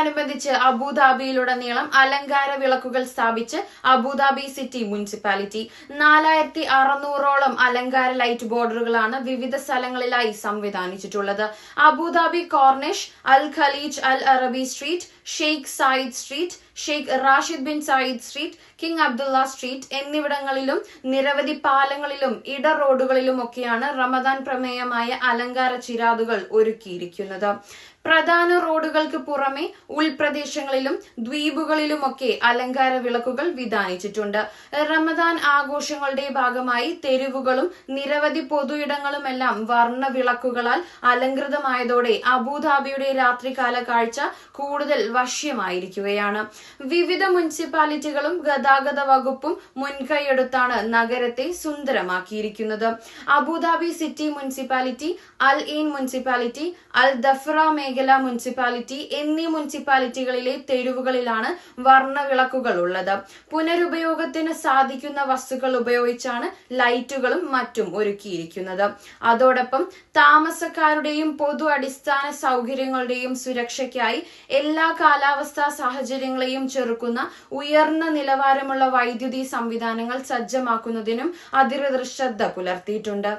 ഇതിനോടനുബന്ധിച്ച് അബുദാബിയിലുടനീളം അലങ്കാര വിളക്കുകൾ സ്ഥാപിച്ച് അബുദാബി സിറ്റി മുനിസിപ്പാലിറ്റി. നാലായിരത്തി അറുന്നൂറോളം അലങ്കാര ലൈറ്റ് ബോർഡറുകളാണ് വിവിധ സ്ഥലങ്ങളിലായി സംവിധാനിച്ചിട്ടുള്ളത്. Abu Dhabi Corniche Al Khaleej Al Arabi street Sheikh Zayed street Sheikh Rashid bin Zayed street King Abdullah street എന്നിവിടങ്ങളിലും നിരവധി പാലങ്ങളിലും ഇട റോഡുകളിലുമൊക്കെയാണ് റമദാൻ പ്രമേയമായ അലങ്കാര ചിരാതുകൾ ഒരുക്കിയിരിക്കുന്നത്. പ്രധാന റോഡുകൾക്ക് പുറമെ ഉൾപ്രദേശങ്ങളിലും ദ്വീപുകളിലുമൊക്കെ അലങ്കാര വിളക്കുകൾ വിധാനിച്ചിട്ടുണ്ട് റമദാൻ ആഘോഷങ്ങളുടെ ഭാഗമായി തെരുവുകളും നിരവധി പൊതുയിടങ്ങളുമെല്ലാം വർണ വിളക്കുകളാൽ അലങ്കൃതമായതോടെ അബുദാബിയുടെ രാത്രികാല കാഴ്ച കൂടുതൽ വശ്യമായിരിക്കുകയാണ്. വിവിധ മുനിസിപ്പാലിറ്റികളും ഗതാഗത വകുപ്പും മുൻകൈയെടുത്താണ് നഗരത്തെ സുന്ദരമാക്കിയിരിക്കുന്നത്. Abu Dhabi city municipality Al Ain municipality Al Dhafra മേഖല മുനിസിപ്പാലിറ്റി എന്നീ മുനിസിപ്പാലിറ്റികളിലെ തെരുവുകളിലാണ് വർണവിളക്കുകൾ ഉള്ളത്. പുനരുപയോഗത്തിന് സാധിക്കുന്ന വസ്തുക്കൾ ഉപയോഗിച്ചാണ് ലൈറ്റുകളും മറ്റും ഒരുക്കിയിരിക്കുന്നത്. അതോടൊപ്പം താമസക്കാരുടെയും പൊതു അടിസ്ഥാന സൗകര്യങ്ങളുടെയും സുരക്ഷയ്ക്കായി എല്ലാ കാലാവസ്ഥാ സാഹചര്യങ്ങളെയും ചെറുക്കുന്ന ഉയർന്ന നിലവാരമുള്ള വൈദ്യുതി സംവിധാനങ്ങൾ സജ്ജമാക്കുന്നതിനും അധികൃതർ ശ്രദ്ധ പുലർത്തിയിട്ടുണ്ട്.